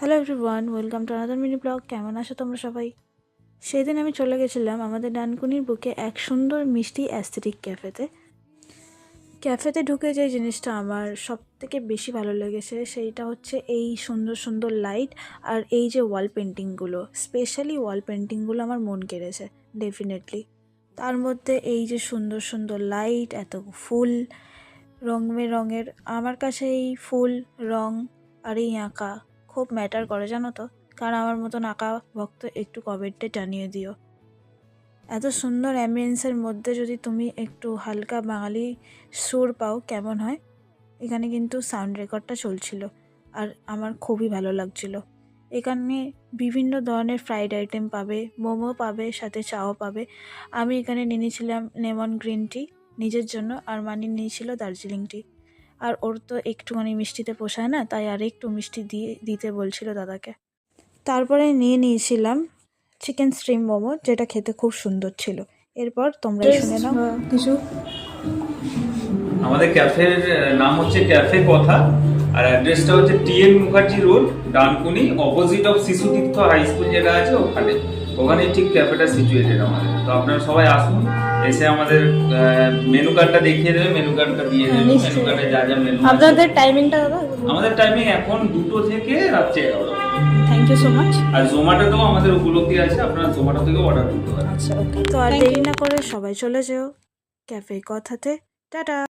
Hello everyone welcome to another mini blog কেমন আছো তোমরা সবাই? সেদিন আমি চলে গেছিলাম আমাদের ডানকুনির বুকে এক সুন্দর মিষ্টি অ্যাস্থেটিক ক্যাফেতে ক্যাফেতে ঢুকে যে জিনিসটা আমার সব থেকে বেশি ভালো লেগেছে সেইটা হচ্ছে এই সুন্দর সুন্দর লাইট আর এই যে ওয়াল পেন্টিংগুলো স্পেশালি ওয়াল পেন্টিংগুলো আমার মন কেড়েছে ডেফিনেটলি তার মধ্যে এই যে সুন্দর সুন্দর লাইট এত ফুল রং রঙের আমার কাছে এই ফুল রং আর এই আঁকা খুব ম্যাটার করে জানো তো? কারণ আমার মতন আঁকা ভক্ত একটু কমেন্টে জানিয়ে দিও। এত সুন্দর অ্যাম্বিয়েন্সের মধ্যে যদি তুমি একটু হালকা বাঙালি সুর পাও, কেমন হয়? এখানে কিন্তু সাউন্ড রেকর্ডটা চলছিল আর আমার খুবই ভালো লাগছিল। এখানে বিভিন্ন ধরনের ফ্রাইড আইটেম পাবে, মোমো পাবে, সাথে চাও পাবে। আমি এখানে নিয়ে নিয়েছিলাম লেমন গ্রিন টি নিজের জন্য আর মানি নিয়েছিল দার্জিলিং টি আর ওর তো একটুখানি মিষ্টিতে পোষায় না তাই আর একটু মিষ্টি দিয়ে দিতে বলছিল দাদাকে। তারপরে নিয়ে নিয়েছিলাম চিকেন স্ট্রিম মোমো যেটা খেতে খুব সুন্দর ছিল। এরপর তোমরা শুনে নাও। কিছু? আমাদের ক্যাফের নাম হচ্ছে ক্যাফে কথা আর অ্যাড্রেসটা হচ্ছে TM Mukherjee road Dankuni opposite of Shishu Tirtha high school যেটা আছে ওখানে। ওখানে ঠিক ক্যাফেটা সিচুয়েটেড আমাদের। তো আপনারা সবাই আসুন এসে আমাদের মেনু কার্ডটা দেখিয়ে দেবে মেনু কার্ডটা দিয়ে দেবে। মেনু কার্ডে যা যা মেনু আপনাদের টাইমিংটা দাদা? আমাদের টাইমিং এখন দুটো থেকে রাত্রে এগারোটা থ্যাংক ইউ সো মাচ আর জোম্যাটোতেও আমাদের উপলব্ধি আছে আপনারা জোম্যাটো থেকেও অর্ডার করতে পারেন। আচ্ছা ওকে তো আর দেরি না করে সবাই চলে যেও। ক্যাফে কথাতে। টাটা।